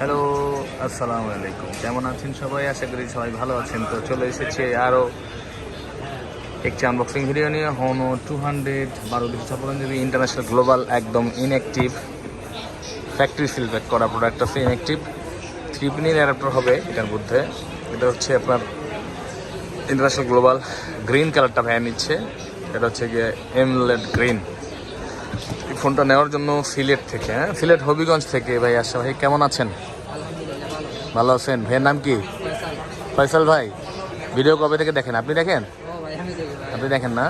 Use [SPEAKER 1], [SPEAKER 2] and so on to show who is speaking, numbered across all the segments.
[SPEAKER 1] Hello আসসালামু আলাইকুম। কেমন আছেন সবাই? আশা করি সবাই ভালো আছেন। তো চলে এসেছে আরও একটি আনবক্সিং ভিডিও নিয়ে। হনো টু হান্ড্রেড বারো দুশো ছাপ্পান্ন জিবি ইন্টারন্যাশনাল গ্লোবাল একদম ইনঅ্যাক্টিভ ফ্যাক্টরি সিলব্যাক করা প্রোডাক্ট আছে ইনঅ্যাক্টিভ থ্রি পিনের অ্যাডাপ্টার হবে এটার মধ্যে। এটা হচ্ছে আপনার ইন্টারন্যাশনাল গ্লোবাল গ্রিন কালারটা ভ্যান নিচ্ছে। এটা হচ্ছে গিয়ে এমলেড গ্রিন এই ফোনটা নেওয়ার জন্য সিলেট থেকে হ্যাঁ? সিলেট হবিগঞ্জ থেকে ভাই আসা ভাই কেমন আছেন?
[SPEAKER 2] ভালো।
[SPEAKER 1] আছেন। ভাইয়ের নাম কি?
[SPEAKER 2] ফয়সাল
[SPEAKER 1] ভাই। ভিডিও কবে থেকে দেখেন? আপনি দেখেন? আপনি দেখেন না?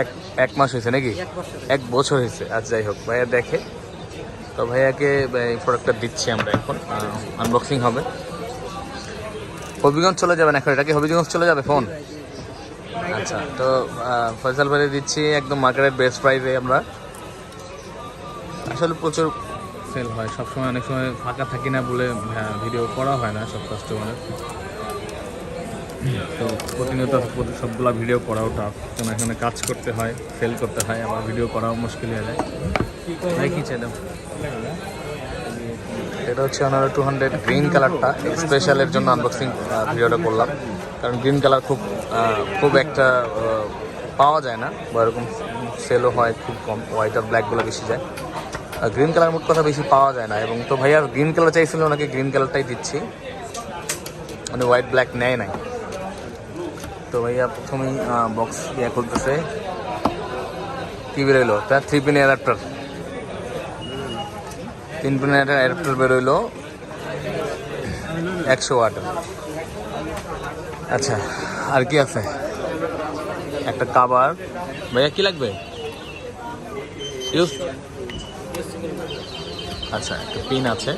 [SPEAKER 2] এক
[SPEAKER 1] এক মাস হয়েছে নাকি?
[SPEAKER 2] এক
[SPEAKER 1] এক বছর হয়েছে। আজ যাই হোক ভাইয়া দেখে। তো ভাইয়াকে এই প্রোডাক্টটা দিচ্ছি আমরা এখন। আনবক্সিং হবে। হবিগঞ্জ চলে যাবেন এখন? এটা কি হবিগঞ্জ চলে যাবে ফোন? আচ্ছা তো ফয়সাল ভাই দিচ্ছি একদম মার্কেটের বেস্ট প্রাইসে আমরা। আসলে প্রচুর সেল হয়, সবসময় অনেক সময় ফাঁকা থাকি না বলে ভিডিও করা হয় না সব কাস্টমারের তো প্রতিনিয়ত প্রতি- সবগুলা ভিডিও করাও টাফ কারণ এখানে কাজ করতে হয় সেল করতে হয়, আবার ভিডিও করাও মুশকিল হয়ে যায়। ভাই, কি এটা হচ্ছে ওনার টু হান্ড্রেড গ্রিন কালারটা স্পেশালের জন্য আনবক্সিং ভিডিওটা করলাম। কারণ গ্রিন কালার খুব খুব একটা পাওয়া যায় না। বা এরকম সেলও হয় খুব কম। হোয়াইট আর ব্ল্যাকগুলো বেশি যায়। গ্রিন কালার মোট কথা বেশি পাওয়া যায় না। এবং তো ভাইয়া গ্রিন কালার চাইছিল, ওনাকে গ্রিন কালারটাই দিচ্ছি। মানে হোয়াইট ব্ল্যাক নেয় নাই। তো ভাইয়া, প্রথমেই বক্স ইয়ে খুলতেছে। কি বেরোইলো? তার থ্রি পিন অ্যাডাপ্টার তিন পিন অ্যাডাপ্টার বেরোইলো। একশো ওয়াট আচ্ছা আর কি আছে? একটা কাবার। ভাইয়া, কি লাগবে? আচ্ছা একটা পিন আছে।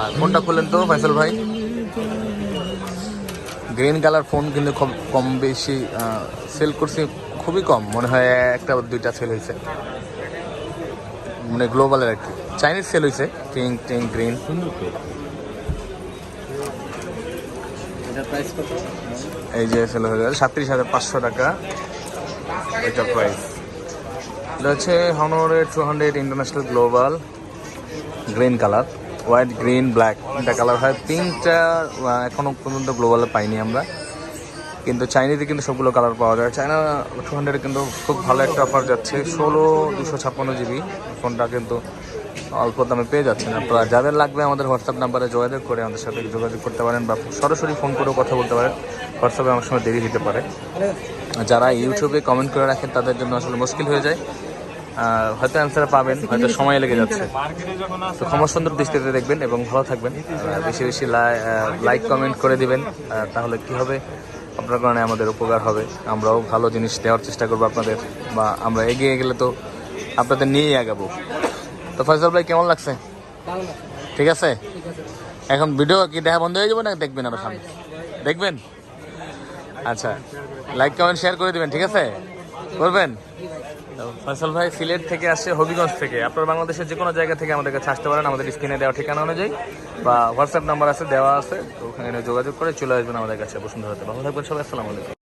[SPEAKER 1] আর ফোনটা খুললেন তো ফয়সল ভাই? গ্রিন কালার ফোন কিন্তু খুব কম বেশি সেল করছি খুবই কম। মনে হয় একটা দুইটা সেল হয়েছে। মানে গ্লোবালের আর কি। চাইনিজ সেল হয়েছে। টিং টিং গ্রিন এই যে সেল হয়ে গেছে সাতত্রিশ হাজার পাঁচশো টাকা। এটা প্রাইস এটা হচ্ছে হনরের two hundred international global green colour white green black তিনটা কালার হয় পিঙ্কটা এখনও পর্যন্ত গ্লোবালে পাইনি আমরা। কিন্তু চাইনিজে কিন্তু সবগুলো কালার পাওয়া যায়। চায়না টু হান্ড্রেড কিন্তু খুব ভালো একটা অফার যাচ্ছে। ষোলো দুশো ছাপ্পান্ন জিবি ফোনটা কিন্তু অল্প দামে পেয়ে যাচ্ছেন আপনারা। যাদের লাগবে আমাদের হোয়াটসঅ্যাপ নাম্বারে যোগাযোগ করে আমাদের সাথে যোগাযোগ করতে পারেন বা সরাসরি ফোন করেও কথা বলতে পারেন। হোয়াটসঅ্যাপে আমার সময় দেরি দিতে পারে। যারা ইউটিউবে কমেন্ট করে রাখেন, তাদের জন্য আসলে মুশকিল হয়ে যায়। হয়তো অ্যান্সার পাবেন, হয়তো সময় লেগে যাচ্ছে। তো ক্ষমা সুন্দর দৃষ্টিতে দেখবেন এবং ভালো থাকবেন। বেশি বেশি লাইক কমেন্ট করে দিবেন। তাহলে কি হবে? আপনার কারণে আমাদের উপকার হবে। আমরাও ভালো জিনিস দেওয়ার চেষ্টা করব আপনাদের। বা আমরা এগিয়ে গেলে তো আপনাদের নিয়েই আগাবো। তো ফয়সল ভাই কেমন লাগছে? ঠিক আছে? এখন ভিডিও কি দেখা বন্ধ হয়ে যাবে না দেখবেন আরও সামনে? দেখবেন? আচ্ছা লাইক কমেন্ট শেয়ার করে দিবেন ঠিক আছে? করবেন ফয়সল ভাই সিলেট থেকে আসছে হবিগঞ্জ থেকে। আপনার বাংলাদেশের যে কোনো জায়গা থেকে আমাদের কাছে আসতে পারেন। আমাদের স্ক্রিনে দেওয়া ঠিকানা অনুযায়ী বা হোয়াটসঅ্যাপ নাম্বার আছে দেওয়া আছে। তো ওখানে যোগাযোগ করে চলে আসবেন আমাদের কাছে বসুন্ধরাতে। ভালো থাকবেন সবাই আসসালামু আলাইকুম।